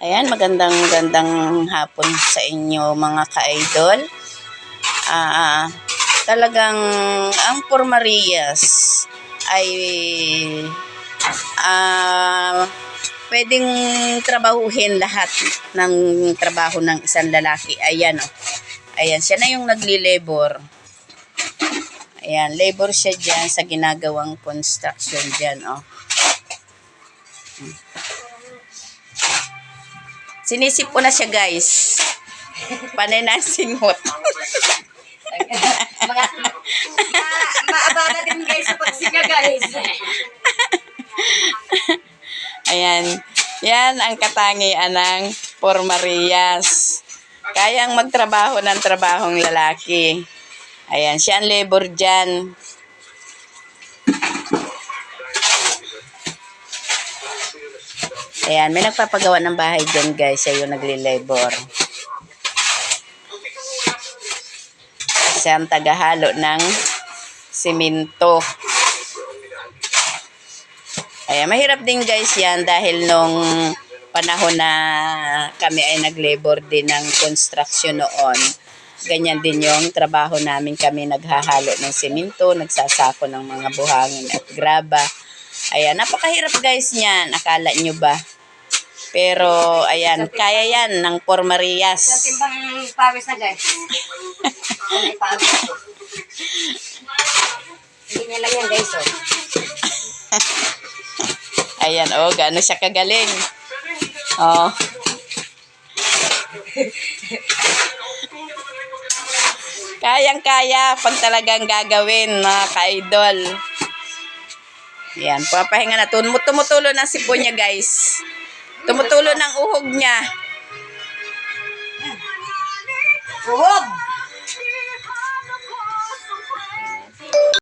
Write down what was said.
Ayan, magandang magandang hapon sa inyo mga ka-idol. Ah, talagang ang Por Marias ay ah pwedeng trabahuhin lahat ng trabaho ng isang lalaki. Ayan oh. Ayan, siya na yung nagli-labor. Ayan, labor siya dyan sa ginagawang construction dyan, oh. Sinisip ko na siya, guys. Panay na singot. Mga, ma, maabala din guys sa pagsinga guys. Ayan. Yan ang katangian ng Por Marias. Kayang magtrabaho ng trabahong lalaki. Ayan, siya ang labor dyan. Ayan, may nagpapagawa ng bahay dyan guys. Siya yung nagli-labor. Siya ang tagahalo ng simento. Ayan, mahirap din guys yan dahil nung panahon na kami ay nag-labor din ng construction noon. Ganyan din yung trabaho namin kami naghahalo ng simento, nagsasako ng mga buhangin at graba. Ayan, napakahirap guys niyan, akala nyo ba? Pero ayan, kaya yan ng Por Isang Marias. timbang pawis na guys. Hindi niya lang yan guys oh. Ayan, oh, gaano siya kagaling. Oh. Kayang-kaya pag talagang gagawin, mga ka-idol. Yan, papahinga na. Tum- Tumutulo ng sipon niya, guys. Tumutulo ng uhog niya. Uhog!